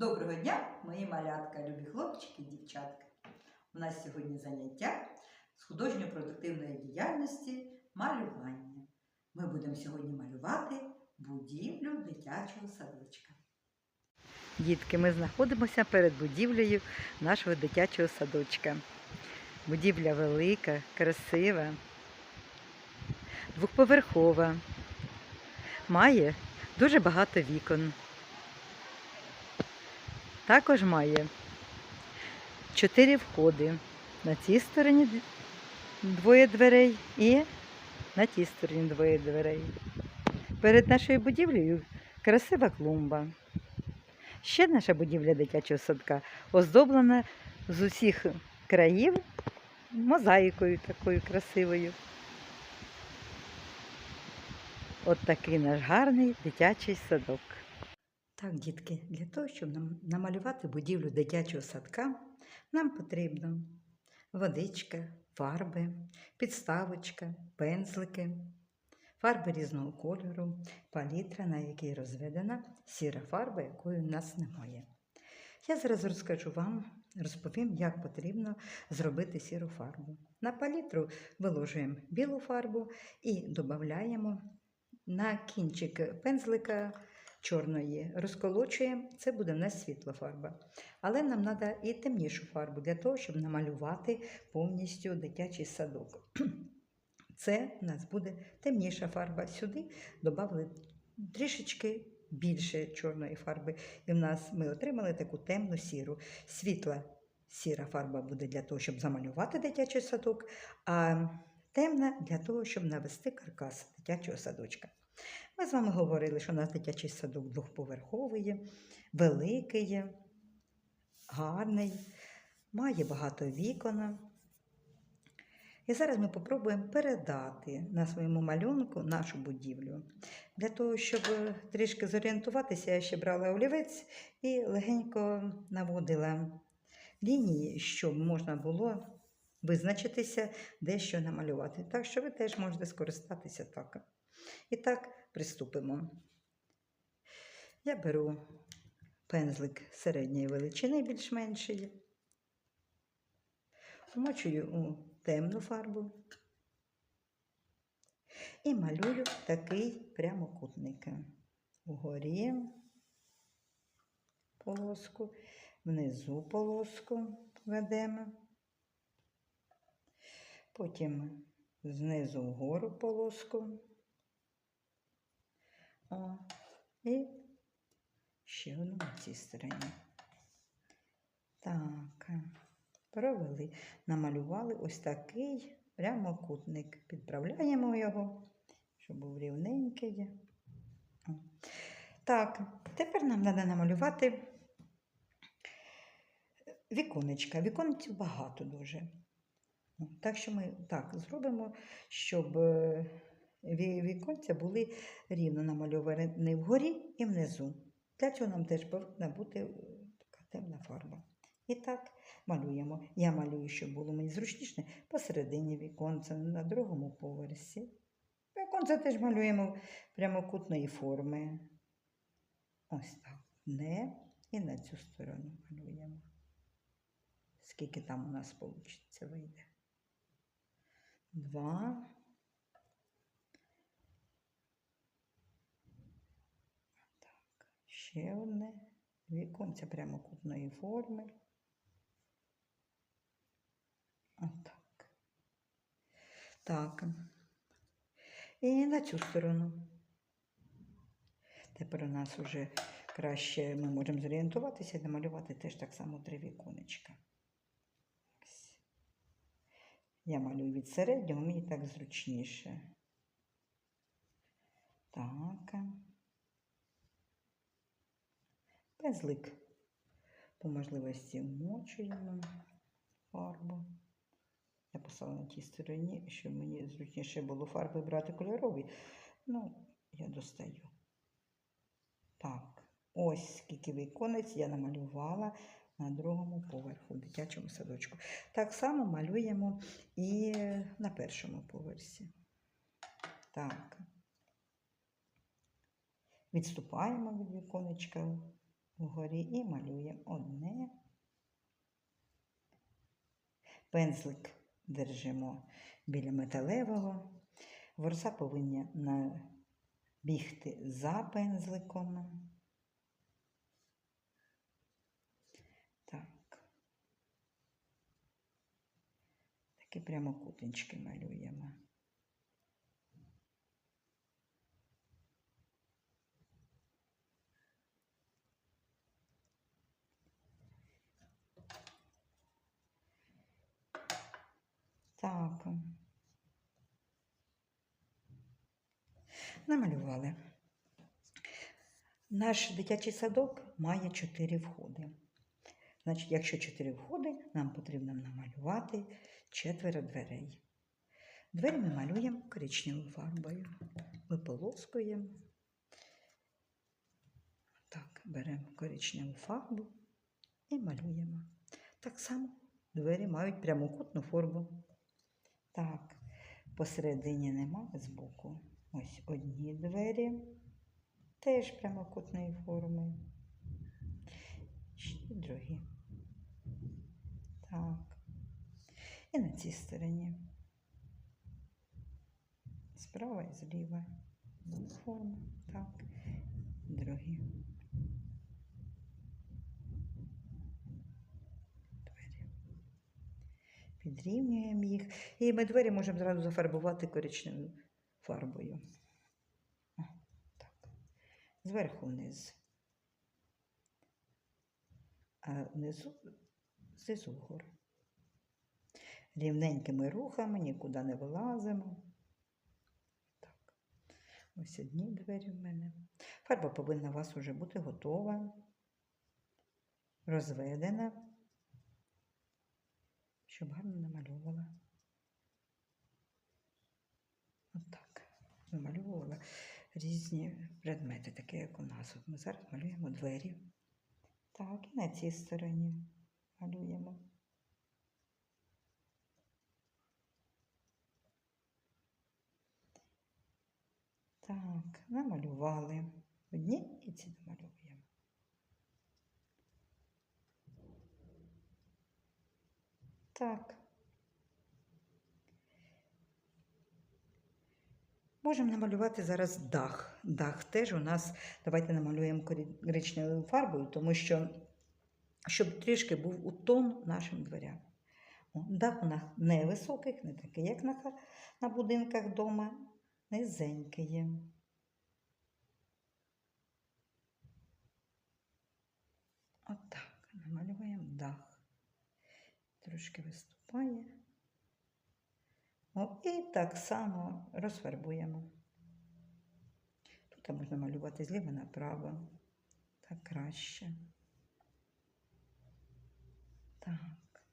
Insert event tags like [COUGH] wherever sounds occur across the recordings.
Доброго дня, мої малятка, любі хлопчики і дівчатка. У нас сьогодні заняття з художньо-продуктивної діяльності малювання. Ми будемо сьогодні малювати будівлю дитячого садочка. Дітки, ми знаходимося перед будівлею нашого дитячого садочка. Будівля велика, красива, двохповерхова, має дуже багато вікон. Також має чотири входи. На цій стороні двоє дверей і на тій стороні двоє дверей. Перед нашою будівлею красива клумба. Ще наша будівля дитячого садка оздоблена з усіх країв мозаїкою такою красивою. От такий наш гарний дитячий садок. Так, дітки, для того, щоб нам намалювати будівлю дитячого садка, нам потрібно водичка, фарби, підставочка, пензлики, фарби різного кольору, палітра, на якій розведена сіра фарба, якої у нас немає. Я зараз розкажу вам, розповім, як потрібно зробити сіру фарбу. На палітру виложуємо білу фарбу і додаємо на кінчик пензлика чорної розколочуємо, це буде не світла фарба. Але нам треба і темнішу фарбу для того, щоб намалювати повністю дитячий садок. [CLEARS THROAT] Це у нас буде темніша фарба. Сюди додали трішечки більше чорної фарби. І в нас ми отримали таку темну сіру. Світла сіра фарба буде для того, щоб замалювати дитячий садок, а темна для того, щоб навести каркас дитячого садочка. Ми з вами говорили, що у нас дитячий садок двохповерховий, великий, гарний, має багато вікон. І зараз ми спробуємо передати на своєму малюнку нашу будівлю. Для того, щоб трішки зорієнтуватися, я ще брала олівець і легенько наводила лінії, щоб можна було визначитися, де що намалювати. Так що ви теж можете скористатися так. І так, приступимо. Я беру пензлик середньої величини, більш-меншої, вмочую у темну фарбу і малюю такий прямокутник. Угорі полоску, внизу полоску ведемо, потім знизу вгору полоску. О, і ще одну на цій стороні. Так, провели, намалювали ось такий прямокутник. Підправляємо його, щоб був рівненький. Так, тепер нам треба намалювати віконечка. Віконців багато дуже. Так що ми так зробимо, щоб е, віконця були рівно намальовані вгорі і внизу. Для цього нам теж повинна бути е, така темна фарба. І так малюємо. Я малюю, щоб було мені зручніше посередині віконця, на другому поверсі. Віконце теж малюємо прямокутної форми. Ось так. Не і на цю сторону малюємо. Скільки там у нас вийде, вийде. Два. Так, ще одне віконце прямокутної форми. Отак. Так. І на цю сторону. Тепер у нас вже краще ми можемо зорієнтуватися і намалювати теж так само три віконечка. Я малюю від середнього, мені так зручніше. Так. Пензлик по можливості вмочуємо фарбу. Я поставила на тій стороні, щоб мені зручніше було фарби брати кольорові. Ну, я достаю. Так, ось скільки віконець я намалювала на другому поверху дитячому садочку. Так само малюємо і на першому поверсі. Так. Відступаємо від віконечка вгорі і малюємо одне. Пензлик держимо біля металевого. Ворса повинна набігти за пензликом. Так. Такі прямокутнички малюємо. Так. Намалювали. Наш дитячий садок має чотири входи. Значить, якщо чотири входи, нам потрібно намалювати четверо дверей. Двері ми малюємо коричневою фарбою. Виполоскуємо. Так, беремо коричневу фарбу і малюємо. Так само двері мають прямокутну форму. Так, посередині нема збоку. Ось одні двері, теж прямокутної форми. Ще другі. Так. І на цій стороні. Справа і зліва. Форма. Так. Другі. Двері. Підрівнюємо їх. І ми двері можемо зразу зафарбувати коричневою фарбою. Так. Зверху вниз. А внизу знизу вгору. Рівненькими рухами, нікуди не вилазимо. Так. Ось одні двері в мене. Фарба повинна у вас вже бути готова, розведена, щоб гарно намальовувала. Отак. Намальовувала різні предмети, такі як у нас. От ми зараз малюємо двері. Так, і на цій стороні малюємо. Так, намалювали. Одні і ці домалюємо. Так. Можемо намалювати зараз дах. Дах теж у нас, давайте намалюємо коричневою фарбою, тому що, щоб трішки був у тон нашим дверям. Дах у нас невисоких, не такий, як на, на будинках вдома, низенький є. Отак, намалюємо дах. Трошки виступає. О, і так само розфарбуємо. Тут можна малювати зліва направо. Так краще. Так.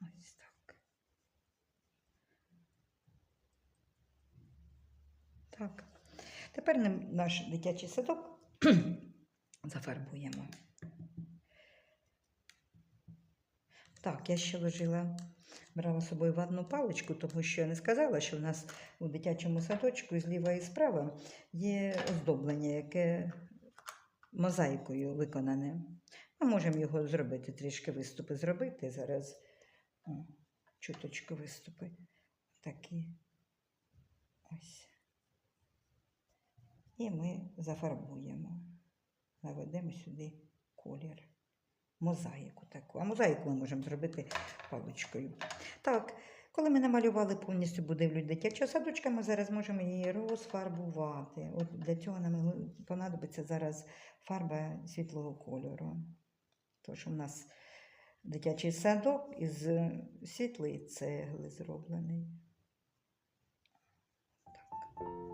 Ось так. Так. Тепер наш дитячий садок [CLEARS THROAT] зафарбуємо. Так, я ще ложила, брала з собою ватну паличку, тому що я не сказала, що в нас у дитячому садочку зліва і справа є оздоблення, яке мозаїкою виконане. Ми можемо його зробити, трішки виступи зробити. Зараз О, чуточку виступи. Такі. Ось. І ми зафарбуємо, наведемо сюди колір мозаїку таку. А мозаїку ми можемо зробити паличкою. Так, коли ми намалювали повністю будівлю дитячого садочка, ми зараз можемо її розфарбувати. От для цього нам понадобиться зараз фарба світлого кольору. Тож у нас дитячий садок із світлої цегли зроблений. Так.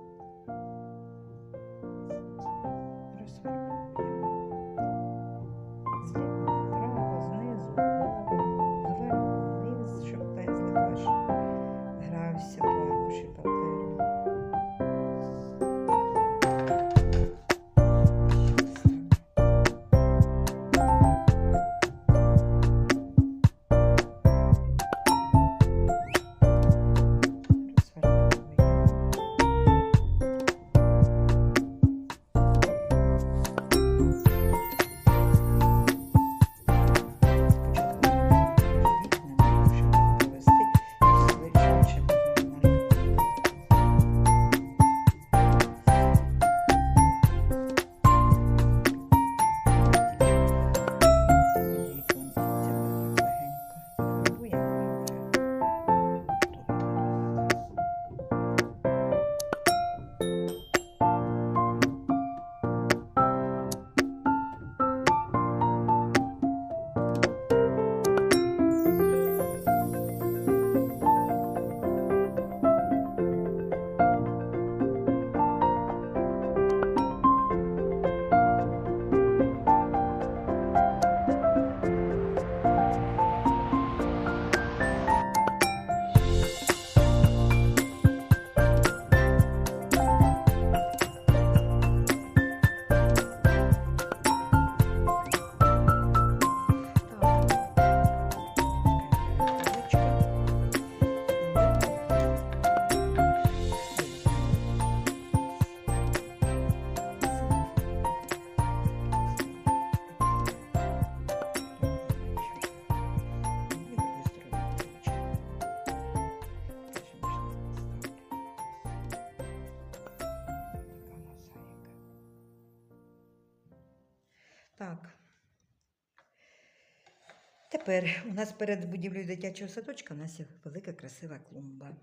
Тепер у нас перед будівлею дитячого садочка у нас є велика красива клумба.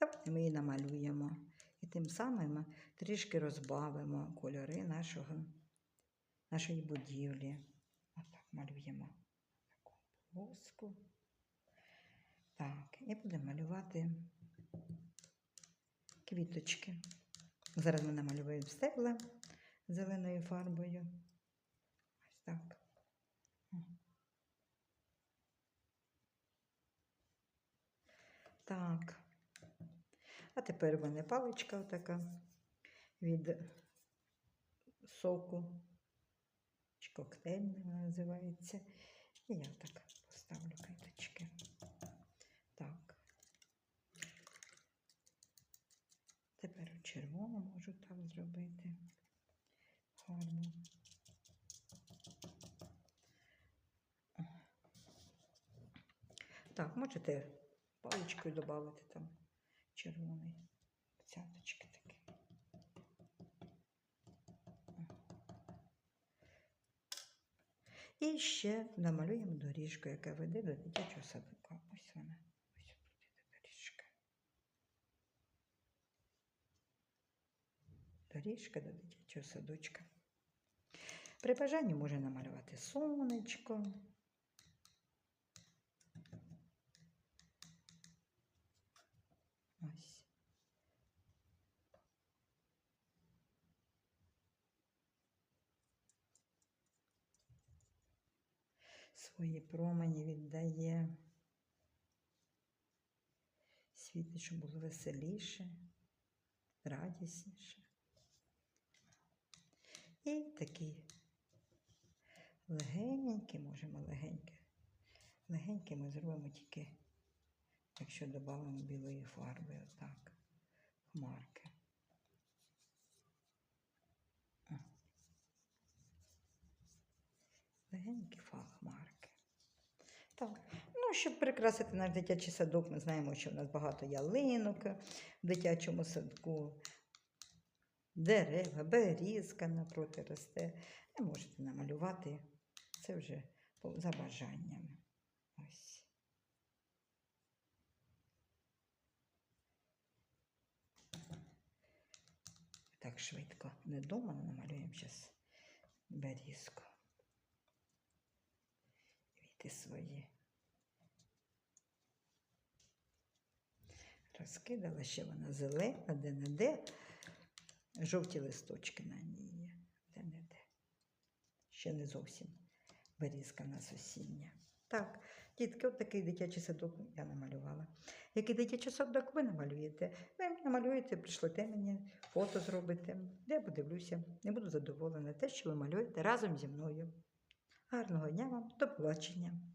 Давайте ми її намалюємо. І тим самим трішки розбавимо кольори нашого, нашої будівлі. Отак малюємо таку полоску. Так, і будемо малювати квіточки. Зараз ми намалюємо стебла зеленою фарбою. Ось так. О. Так. А тепер в мене паличка така від соку. Чи коктейльний вона називається. І я так поставлю квіточки. Так. Тепер у червону можу так зробити. Гарно. Так, можете паличкою додати там червоний. Цяточки такі. І ще намалюємо доріжку, яка веде до дитячого садка. Ось вона. Ось тут іде доріжка. Доріжка до дитячого садочка. При бажанні можна намалювати сонечко. Ось. Свої промені віддає. Світить, щоб було веселіше, радісніше. І такий легенький, можемо легеньке. Легеньке ми зробимо тільки, якщо додамо білої фарби, отак, хмарки. Легенькі фа- хмарки. Так. Ну, щоб прикрасити наш дитячий садок, ми знаємо, що в нас багато ялинок в дитячому садку, дерева, берізка напроти росте. Ви можете намалювати це вже за бажанням. Ось. Так швидко не дома намалюємо зараз берізку. Квіти свої. Розкидала ще вона зелена, де-не-де. Жовті листочки на ній є. Де-не-де. Ще не зовсім берізка в нас осіння. Так, дітки, от такий дитячий садок я намалювала. Який дитячий садок ви намалюєте? Ви намалюєте, прийшлите мені, фото зробите. Я подивлюся, не буду задоволена те, що ви малюєте разом зі мною. Гарного дня вам, до побачення!